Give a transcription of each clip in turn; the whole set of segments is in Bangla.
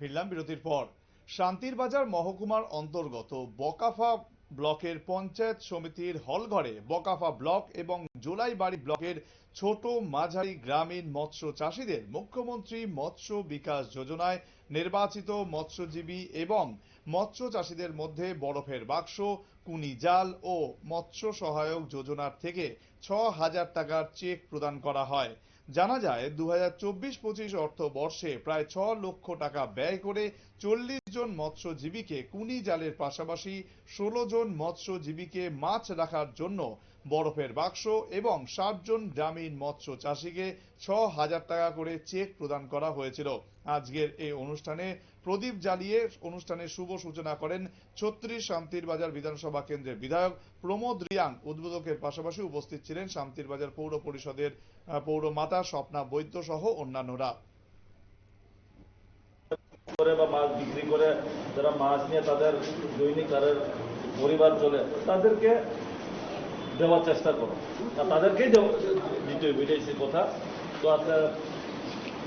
ফিরলাম বিরতির পর। শান্তির বাজার মহকুমার অন্তর্গত বকাফা ব্লকের পঞ্চায়েত সমিতির হলঘরে বকাফা ব্লক এবং জোলাইবাড়ি ব্লকের ছোট মাঝারি গ্রামীণ মৎস্য চাষীদের মুখ্যমন্ত্রী মৎস্য বিকাশ যোজনায় নির্বাচিত মৎস্যজীবী এবং মৎস্য চাষীদের মধ্যে বরফের বাক্স, কুনি জাল ও মৎস্য সহায়ক যোজনার থেকে ছ হাজার টাকার চেক প্রদান করা হয়। জানা যায় দু হাজার চব্বিশ পঁচিশ অর্থ বর্ষে প্রায় ছ লক্ষ টাকা ব্যয় করে চল্লিশ জন মৎস্যজীবীকে কুনি জালের পাশাপাশি ষোলো জন মৎস্যজীবীকে মাছ রাখার জন্য বরফের বাক্স এবং ষাট জন গ্রামীণ মৎস্য চাষিকে ছ হাজার টাকা করে চেক প্রদান করা হয়েছিল। আজকের এই অনুষ্ঠানে প্রদীপ জ্বালিয়ে অনুষ্ঠানের শুভ সূচনা করেন ছত্রিশ শান্তির বাজার বিধানসভা কেন্দ্রের বিধায়ক প্রমোদ রিয়াং। উদ্বোধকের পাশাপাশি উপস্থিত ছিলেন শান্তির বাজার পৌর পরিষদের পৌরমাতা স্বপ্না বৈদ্য সহ অন্যান্যরা। করে বা মাছ বিক্রি করে যারা মাছ নিয়ে তাদের দৈনিক তাদের পরিবার চলে, তাদেরকে দেওয়ার চেষ্টা করো। তাদেরকেই দেওয়া- দিতে হবে এটাই সে কথা। তো আচ্ছা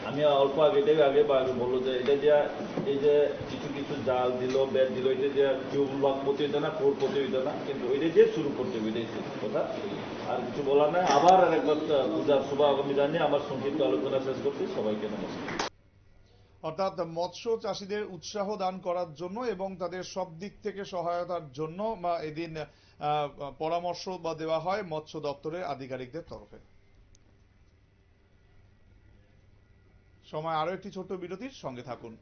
আমি অল্প আগে, এটাই আগে বা আগে বলল যে, এটা যে, এই যে কিছু কিছু জাল দিল ব্যাট দিল, এটা যে টিউবওয়েল প্রতি হইতে না ফোর প্রতি হইতে না, কিন্তু ওইটা দিয়ে শুরু করতে হবে, এটাই কথা। আর কিছু বলার নাই। আবার আর একবার পূজার শুভ আগামী জানিয়ে আমার সংক্ষিপ্ত আলোচনা শেষ করছি। সবাইকে নমস্কার। অর্থাৎ মৎস্য চাষীদের উৎসাহ দান করার জন্য এবং তাদের সব দিক থেকে সহায়তার জন্য বা এদিন পরামর্শ বা দেওয়া হয় মৎস্য দপ্তরের আধিকারিকদের তরফে। সময় আরও একটি ছোট্ট বিরতির সঙ্গে থাকুন।